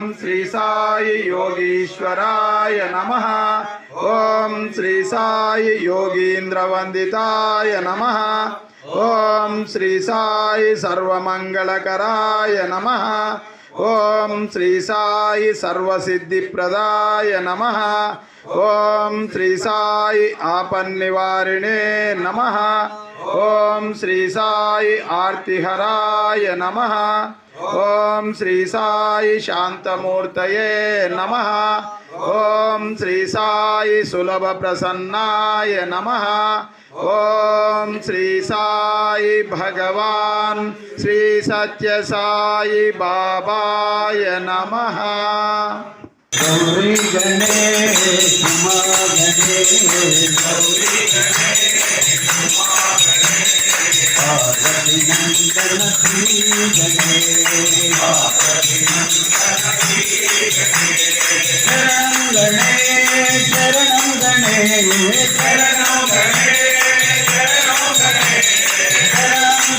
శ్రీ సాయి యోగీశ్వరాయ నమ. ఓం శ్రీ సాయి యోగీంద్ర వందితాయ నమ. ఓం శ్రీ సాయి సర్వమంగళకరాయ నమ. ఓం శ్రీ సాయి సర్వసిద్ధిప్రదాయ నమ. ఓం శ్రీ సాయి ఆపన్నివారిణే నమ. ఓం శ్రీ సాయి ఆర్తిహరాయ నమ. ఓం శ్రీ సాయి శాంతమూర్తయే నమ. ఓం శ్రీ సాయి సులభ ప్రసన్నాయ నమ. ఓం శ్రీ సాయి భగవాన్ శ్రీ సత్య సాయి బాబాయ నమ గౌరీ గణేశ మా గణేశ గౌరీ పార్వతి నందన శ్రీ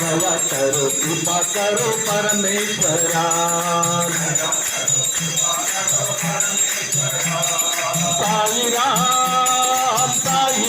జయపతి బ్రహ్మ విష్ణు మహేశ్వర సాయిశ్వరా దయ కరు కృపా కరు పరమేశ్వరా సాయి రామ్ సాయి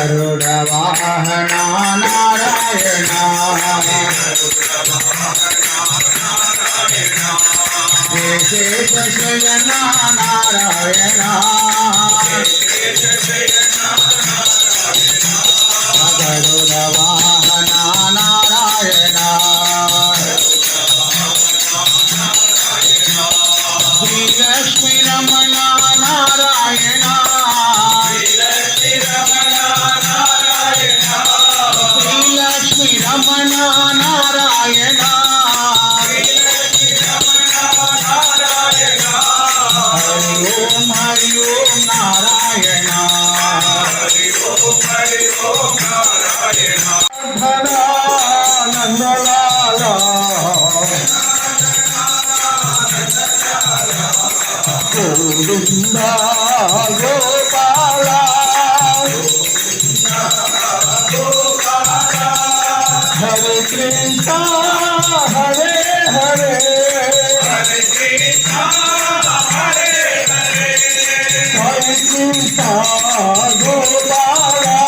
గరుడ వాహన నారాయణ విశేష శయన నారాయణ గరుడ వాహన Narayana Shri Lakshmi Ramana Narayana. Hare Krishna, Hare Hare, Hare Krishna, Hare Hare, Hare Krishna, Hare Hare.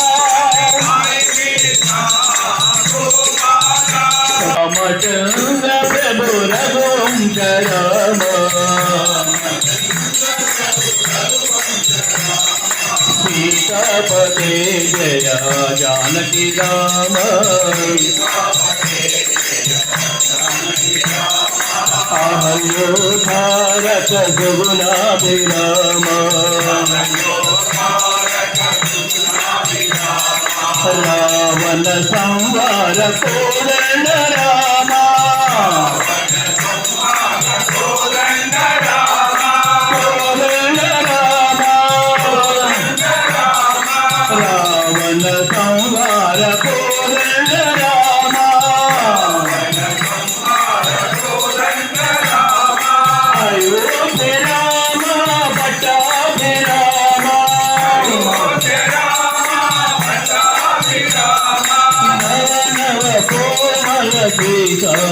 పదే జయ జానకి రామ. అహల్యో భారత జగునాథి రామ. రావణ సంవార పూరణ రామ.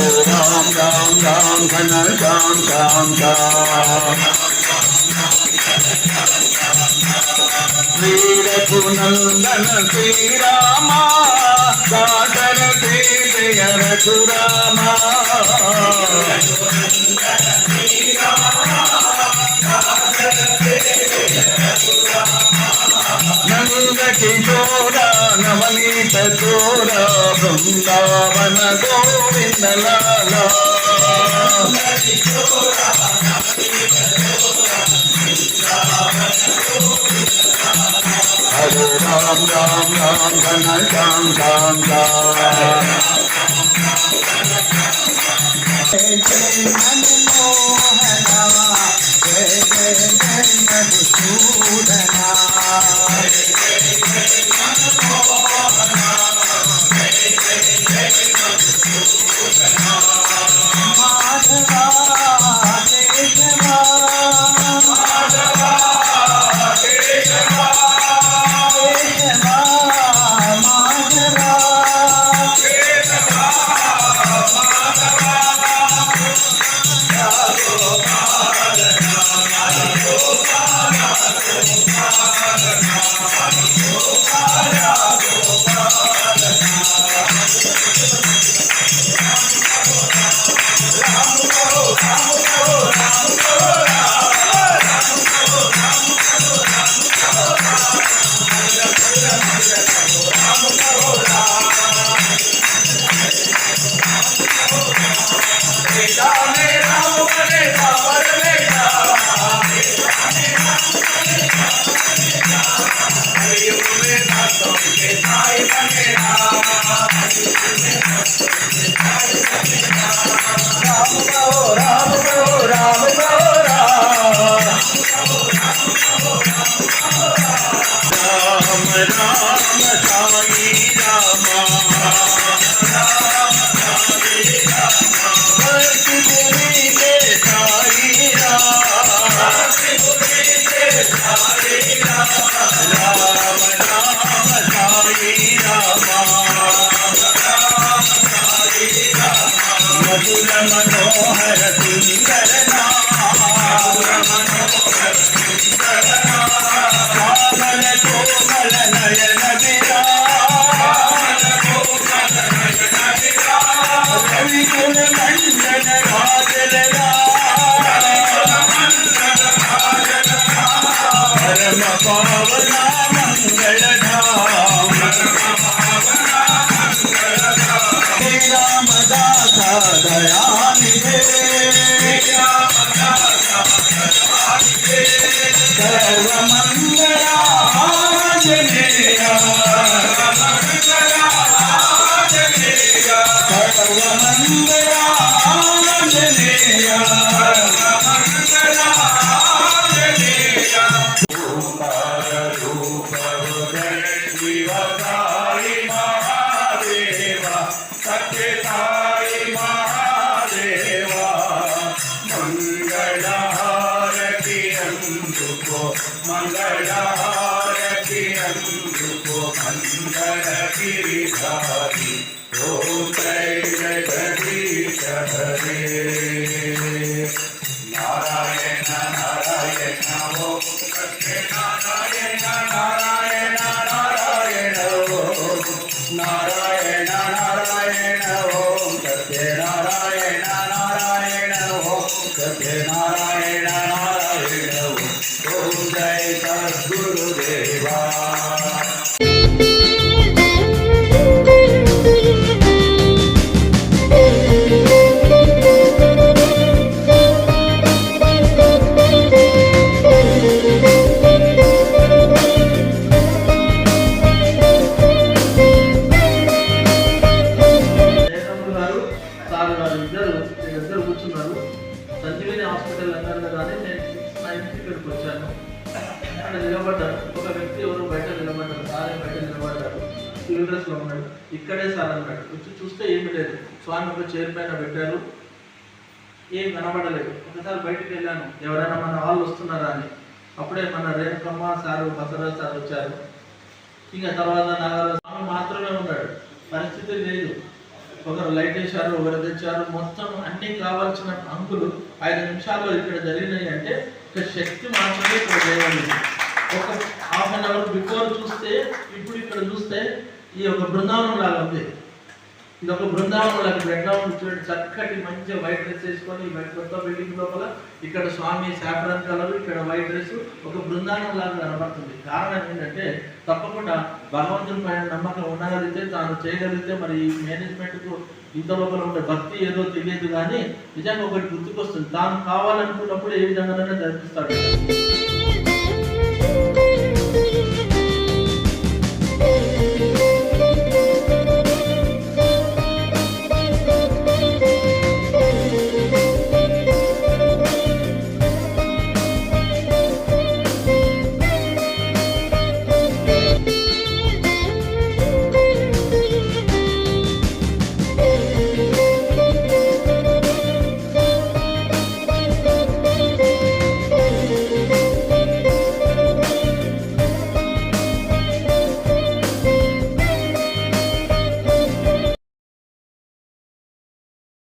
राम राम राम घन राम राम राम శ్రీరఘునందన శ్రీరామ. దాశరథి జయ రఘురామ నంద కిశోరా నవనీత గోరా బృందావన గోవింద లాల హరే రామ్ రామ్ రామ్ ఘన శ్యామ్ శ్యామ్ జయ జయ దయానిధే జగదీశ హరే నారాయణ నారాయణ ఓం సార్ గారు ఇద్దరు కూర్చున్నారు. సంజీవిని హాస్పిటల్ అన్నారు కానీ నేను సిక్స్ నైన్కి ఇక్కడికి వచ్చాను. అక్కడ నిలబడ్డాను ఒక వ్యక్తి ఎవరు బయట నిలబడ్డారు. సార్ బయట నిలబడ్డారు? యూనివర్స్లో ఉన్నాడు. ఇక్కడే సార్ అన్నాడు. వచ్చి చూస్తే ఏమి లేదు. స్వామి ఒక చైర్ పైన పెట్టారు. ఏం కనబడలేదు. ఒకసారి బయటికి వెళ్ళాను. ఎవరైనా మన వాళ్ళు వస్తున్నారా అని. అప్పుడే మన రేణుకమ్మ సారు బసరాజ్ సార్ వచ్చారు. ఇంకా తర్వాత నాగరాజు స్వామి మాత్రమే ఉన్నాడు. పరిస్థితి లేదు. ఒకరు లైట్ వేశారు ఒకరు తెచ్చారు మొత్తం అన్ని కావాల్సిన అంకులు ఐదు నిమిషాల్లో ఇక్కడ జరిగినాయి అంటే ఒక శక్తి మాత్రమే ఇక్కడ చేయగలిగింది ఒక హాఫ్ అన్ అవర్ బిఫోర్ చూస్తే ఇప్పుడు ఇక్కడ చూస్తే ఈ యొక్క బృందావనం లాగా ఉంది. ఇది ఒక బృందావనం లాగా. బృందావనం చూడండి చక్కటి మంచి వైట్ డ్రెస్ వేసుకొని వైట్ కొత్త బిల్డింగ్ లోపల ఇక్కడ స్వామి సాఫ్రాన్ కలర్ ఇక్కడ వైట్ డ్రెస్ ఒక బృందావనం లాగా కనబడుతుంది. కారణం ఏంటంటే తప్పకుండా భగవంతుని పైన నమ్మకం ఉండగలిగితే తాను చేయగలిగితే మరి ఈ మేనేజ్మెంట్కు ఇంత లోపల ఉండే భక్తి ఏదో తెలియదు కానీ నిజంగా ఒకటి గుర్తుకొస్తుంది. తాను కావాలనుకున్నప్పుడు ఏ విధంగానైనా జరిపిస్తాడు